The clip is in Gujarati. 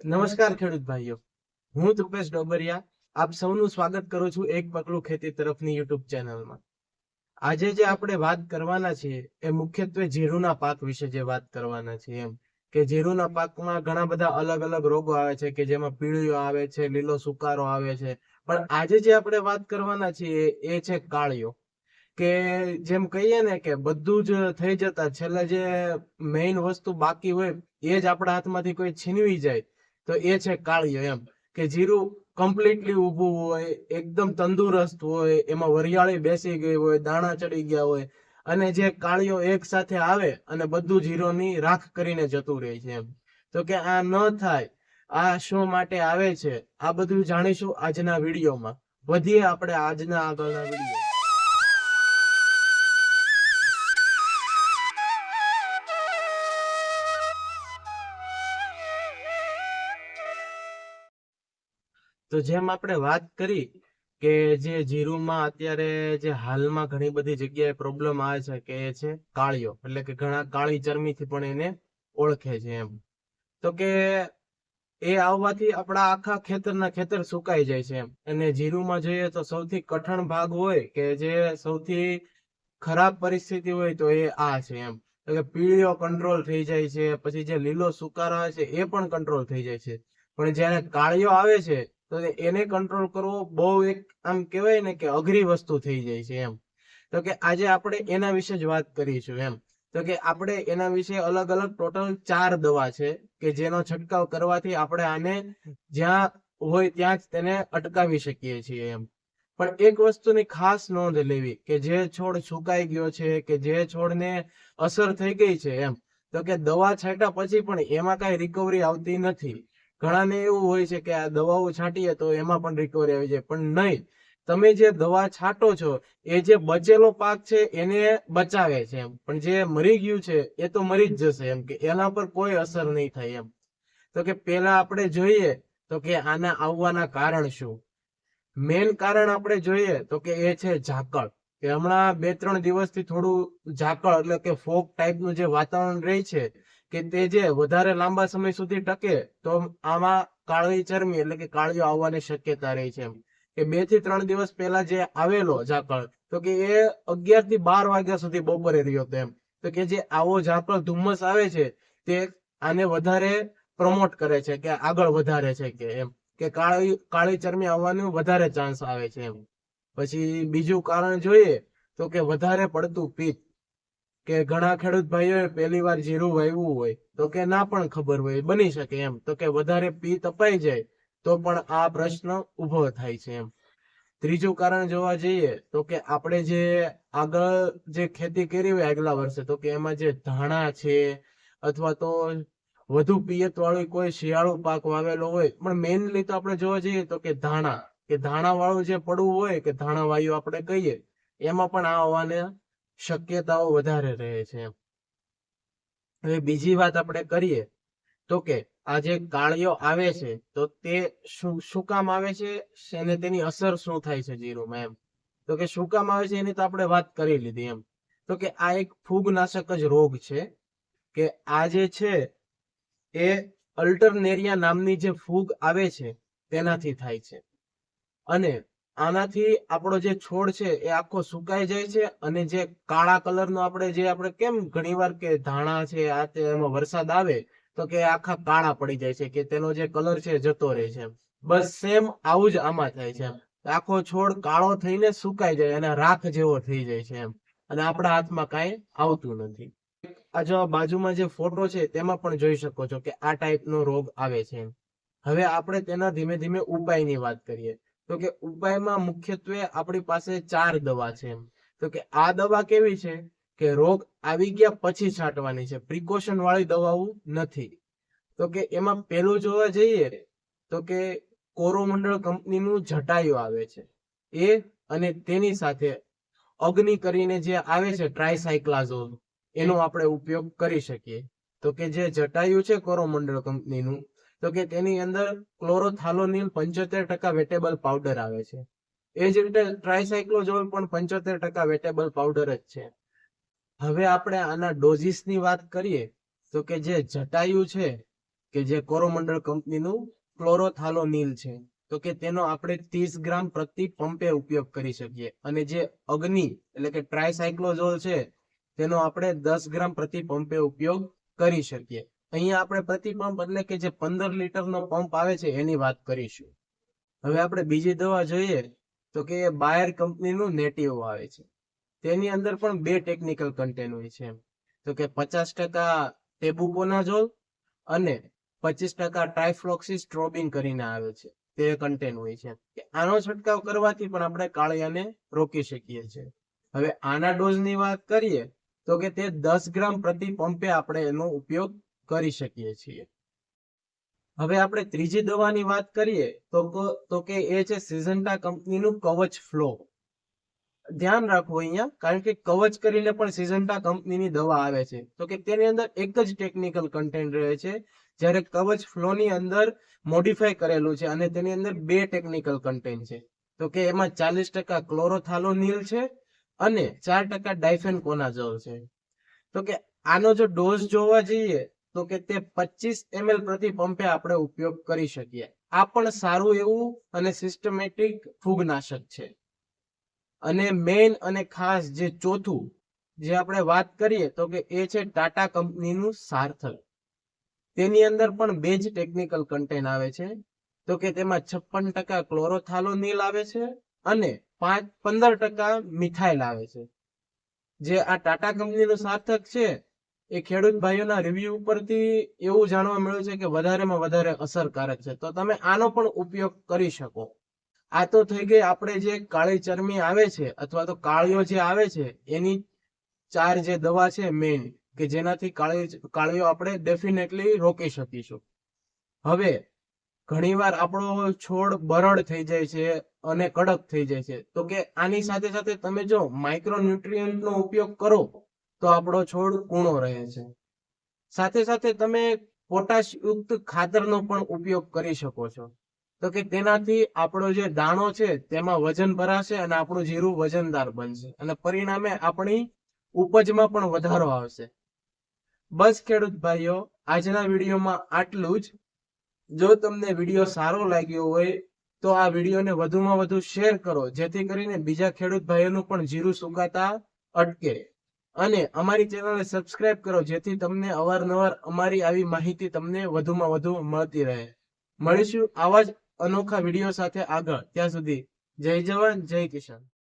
નમસ્કાર ખેડૂત ભાઈઓ. હું ધ્રુપેશ ડોબરિયા આપ સૌનું સ્વાગત કરું છું એક પગલું ખેતી તરફની યુટ્યુબ ચેનલમાં. આજે જે આપણે વાત કરવાના છીએ એ મુખ્યત્વે જીરુના પાક વિશે જે વાત કરવાના છીએ એમ. કે જીરુના પાકમાં ઘણા બધા અલગ અલગ રોગો આવે છે, કે જેમાં પીળીઓ આવે છે, લીલો સુકારો આવે છે. પણ આજે જે આપણે વાત કરવાના છીએ એ છે કાળિયો કે જેમ કહીએ ને કે બધું જ થઈ જતા છેલ્લે જે મેઇન વસ્તુ બાકી હોય એ જ આપણા હાથમાંથી કોઈ છીનવી જાય. તો એ છે કાળિયો એમ કે જીરું કમ્પ્લીટલી ઊભું હોય, એકદમ તંદુરસ્ત હોય, એમાં વરિયાળી બેસી ગઈ હોય, દાણા ચડી ગયા હોય અને જે કાળિયો એક સાથે આવે અને બધું જીરોની રાખ કરીને જતું રહે છે એમ. તો કે આ ન થાય, આ શું માટે આવે છે, આ બધું જાણીશું આજના વિડીયોમાં. વધીએ આપણે આજના આગળના વીડિયો તો જેમ આપણે વાત કરી કે જે જીરુમાં અત્યારે જે હાલમાં ઘણી બધી જગ્યાએ પ્રોબ્લેમ આવે છે કે એ છે કાળિયો એટલે કે ઘણા કાળી ચરમીથી પણ એને ઓળખે છે એમ. તો કે એ આવવાથી આપણા આખા ખેતરના ખેતર સુકાઈ જાય છે એમ. અને જીરુમાં જોઈએ તો સૌથી કઠણ ભાગ હોય કે જે સૌથી ખરાબ પરિસ્થિતિ હોય તો એ આ છે એમ. તો કે પીળીઓ કંટ્રોલ થઈ જાય છે, પછી જે લીલો સુકારો હોય છે એ પણ કંટ્રોલ થઈ જાય છે. પણ જ્યારે કાળિયો આવે છે તો એને કંટ્રોલ કરવો બહુ એક, આમ કહેવાય ને કે અઘરી વસ્તુ થઈ જાય છે એમ. તો કે આજે આપણે એના વિશે જ વાત કરીશું એમ. તો કે આપણે એના વિશે અલગ અલગ ટોટલ ચાર દવા છે કે જેનો છંટકાવ કરવાથી આપણે આને જ્યાં હોય ત્યાં જ તેને અટકાવી શકીએ છીએ એમ. પણ એક વસ્તુની ખાસ નોંધ લેવી કે જે છોડ સુકાઈ ગયો છે કે જે છોડને અસર થઈ ગઈ છે એમ. તો કે દવા છાંટ્યા પછી પણ એમાં કઈ રિકવરી આવતી નથી. ઘણાને એવું હોય છે કે આ દવાઓ છાંટીએ તો એમાં પણ રિકવરી આવી જાય. પણ નહીં. તમે જે દવા છાંટો છો, એ જે બચેલો પાક છે, એને બચાવે છે એમ. પણ જે મરી ગયું છે, એ તો મરી જ જશે એમ કે એના પર કોઈ અસર નહીં થાય એમ. તો કે પેલા આપણે જોઈએ તો કે આના આવવાના કારણ શું? મેન કારણ આપણે જોઈએ તો કે એ છે ઝાકળ. કે હમણાં બે ત્રણ દિવસથી થોડું ઝાકળ એટલે કે ફોગ ટાઈપનું જે વાતાવરણ રહે છે કે તે જે વધારે લાંબા સમય સુધી ટકે, તો આમાં કાળી ચરમી એટલે કે કાળીઓ આવવાની શક્યતા રહી છે કે બેથી ત્રણ દિવસ પહેલા જે આવેલો ઝાકળ, તો કે એ અગિયારથી બાર વાગ્યા સુધી બપોરે રહ્યો હતો એમ. તો કે જે આવો ઝાકળ ધુમ્મસ આવે છે, તે આને વધારે પ્રમોટ કરે છે કે આગળ વધારે છે કે એમ. કે કાળી કાળી ચરમી આવવાનું વધારે ચાન્સ આવે છે એમ. પછી બીજું કારણ જોઈએ, તો કે વધારે પડતું પિત્ત કે ઘણા ખેડૂત ભાઈઓએ પહેલી વાર જીરું વાવ્યું હોય, તો કે ના પણ ખબર હોય બની શકે એમ. તો કે વધારે પી અપાઈ જાય, તો પણ આ પ્રશ્ન ઊભો થાય છે એમ. ત્રીજું કારણ જોવા જઈએ, તો કે આપણે જે આગળ જે ખેતી કરી હોય આગલા વર્ષે, તો કે એમાં જે ધાણા છે, અથવા તો વધુ પિયત વાળું કોઈ શિયાળુ પાક વાવેલો હોય, પણ મેઇનલી તો આપણે જોવા જઈએ, તો કે ધાણા. કે ધાણા વાળું જે પડવું હોય, કે ધાણા વાયુ આપણે કહીએ, એમાં પણ આ આવવાના શક્યતાઓ વધારે રહે છે હવે બીજી વાત આપણે કરીએ તો કે આ જે કાળિયો આવે છે, તો તે શું શું કામ આવે છે અને તેની અસર શું થાય છે જીરુમાં એમ? તો કે શું કામ આવે છે એની તો આપણે વાત કરી લીધી એમ. તો કે આ એક ફૂગનાશક જ રોગ છે કે આ જે છે એ અલ્ટરનેરિયા નામની જે ફૂગ આવે છે તેનાથી થાય છે. અને આનાથી આપણો જે છોડ છે એ આખો સુકાઈ જાય છે અને જે કાળા કલરનો આપણે જે આપણે કેમ ઘણીવાર કે ધાણા છે, આ તે એમાં વરસાદ આવે તો કે આખા કાળા પડી જાય છે કે તેનો જે કલર છે જતો રહે છે. બસ સેમ આવું જ આમાં થાય છે. આખો છોડ કાળો થઈને સુકાઈ જાય અને રાખ જેવો થઈ જાય છે એમ. અને આપણા હાથમાં કાંઈ આવતું નથી. આ જો બાજુમાં જે ફોટો છે તેમાં પણ જોઈ શકો છો કે આ ટાઈપનો રોગ આવે છે. હવે આપણે તેના ધીમે ધીમે ઉપાયની વાત કરીએ. તો કે ઉપાયમાં મુખ્યત્વે આપણી પાસે ચાર દવા છે તો કે આ દવા કેવી છે? કે રોગ આવી ગયા પછી છાંટવાની છે. પ્રિકોશન વાળી દવાઓ નથી. તો કે એમાં પેલું જોવા જઈએ તો કે કોરોમંડળ કંપનીનું જટાયુ આવે છે. એ અને તેની સાથે અગ્નિ કરીને જે આવે છે ટ્રાયસાયક્લાઝોલ એનો આપણે ઉપયોગ કરી શકીએ. તો કે જે જટાયુ છે કોરોમંડળ કંપનીનું તો કે તેની અંદર ક્લોરોથાલોનિલ પંચોતેર ટકા વેટેબલ પાવડર આવે છે. એ જ રીતે ટ્રાયસાયક્લોઝોલ પણ પંચોતેર ટકા વેટેબલ પાવડર જ છે. હવે આપણે આના ડોઝિસની વાત કરીએ, તો કે જે જટાયુ છે, કે જે કોરોમંડળ કંપનીનું ક્લોરોથાલોનિલ છે, તો કે તેનો આપણે ત્રીસ ગ્રામ પ્રતિ પંપે ઉપયોગ કરી શકીએ. અને જે અગ્નિ, એટલે કે ટ્રાયસાયક્લોઝોલ છે, તેનો આપણે દસ ગ્રામ પ્રતિ પંપે ઉપયોગ કરી શકીએ. અહીંયા આપણે પ્રતિ પંપ એટલે કે જે પંદર લીટરનો પંપ આવે છે એની વાત કરીશું. હવે આપણે બીજી દવા જોઈએ તો કે બાયર કંપનીનું નેટિવ આવે છે. તેની અંદર પણ બે ટેકનિકલ કન્ટેન હોય છે તો કે પચાસ ટકા ટેબુકોનાઝોલ અને પચીસ ટકા ટ્રાયફ્લોક્સીસ્ટ્રોબિન કરીને આવે છે. તે કન્ટેન હોય છે. આનો છંટકાવ કરવાથી પણ આપણે કાળિયાને રોકી શકીએ છીએ. હવે આના ડોઝની વાત કરીએ તો કે તે દસ ગ્રામ પ્રતિ પંપે આપણે એનો ઉપયોગ કરી શકીએ છીએ. હવે આપણે ત્રીજી દવાની વાત કરીએ તો તો કે એ છે સિઝન્ટા કંપનીનું કવચ ફ્લો. ધ્યાન રાખવું અહીંયા, કારણ કે કવચ કરીને પણ સિઝન્ટા કંપનીની દવા આવે છે. તો કે તેની અંદર એક જ ટેકનિકલ કન્ટેન્ટ રહે છે, જ્યારે કવચ ફ્લોની અંદર મોડિફાય કરેલું છે અને તેની અંદર બે ટેકનિકલ કન્ટેન્ટ છે. તો કે એમાં ચાલીસ ટકા ક્લોરોથાલોનિલ છે અને ચાર ટકા ડાયફેન કોનાઝોલ છે. તો કે આનો જો ડોઝ જોવા જઈએ તો કે તે પચીસ એમએલ પ્રતિ પંપે આપણે ઉપયોગ કરી શકીએ. આ પણ સારું એવું અને સિસ્ટમેટિક ફૂગનાશક છે. અને મેઇન અને ખાસ જે ચોથું, જે આપણે વાત કરીએ તો કે એ છે ટાટા કંપનીનું સાર્થક. તેની અંદર પણ બે જ ટેકનિકલ કન્ટેન આવે છે. તો કે તેમાં છપ્પન ટકા ક્લોરોથાલોનિલ આવે છે અને પાંચ, પંદર ટકા મિથાઇલ આવે છે. જે આ ટાટા કંપનીનું સાર્થક છે એ ખેડૂત ભાઈઓના રિવ્યુ ઉપરથી એવું જાણવા મળ્યું છે કે વધારેમાં વધારે અસરકારક છે. તો તમે આનો પણ ઉપયોગ કરી શકો. આ તો થઈ ગઈ આપણે જે કાળી ચરમી આવે છે અથવા તો કાળીઓ જે આવે છે, એની ચાર જે દવા છે મેઇન કે જેનાથી કાળી કાળીઓ આપણે ડેફિનેટલી રોકી શકીશું. હવે ઘણીવાર આપણો છોડ બરડ થઈ જાય છે અને કડક થઈ જાય છે. તો કે આની સાથે સાથે તમે જો માઇક્રો નો ઉપયોગ કરો તો આપણો છોડ કૂણો રહે છે. સાથે સાથે તમે પોટાશ યુક્ત ખાતરનો પણ ઉપયોગ કરી શકો છો. તો કે તેનાથી આપણો જે દાણો છે તેમાં વજન ભરાશે અને આપણું જીરું વજનદાર બનશે અને પરિણામે આપણી ઉપજમાં પણ વધારો આવશે. બસ ખેડૂત ભાઈઓ, આજના વિડીયોમાં આટલું જ. જો તમને વીડિયો સારો લાગ્યો હોય તો આ વિડીયોને વધુમાં વધુ શેર કરો, જેથી કરીને બીજા ખેડૂત ભાઈઓનું પણ જીરું સુકાતા અટકે. અને અમારી ચેનલને સબસ્ક્રાઇબ કરો, જેથી તમને અવારનવાર અમારી આવી માહિતી તમને વધુમાં વધુ મળતી રહે. મળીશું આવા જ અનોખા વીડિયો સાથે આગળ. ત્યાં સુધી જય જવાન, જય કિસાન.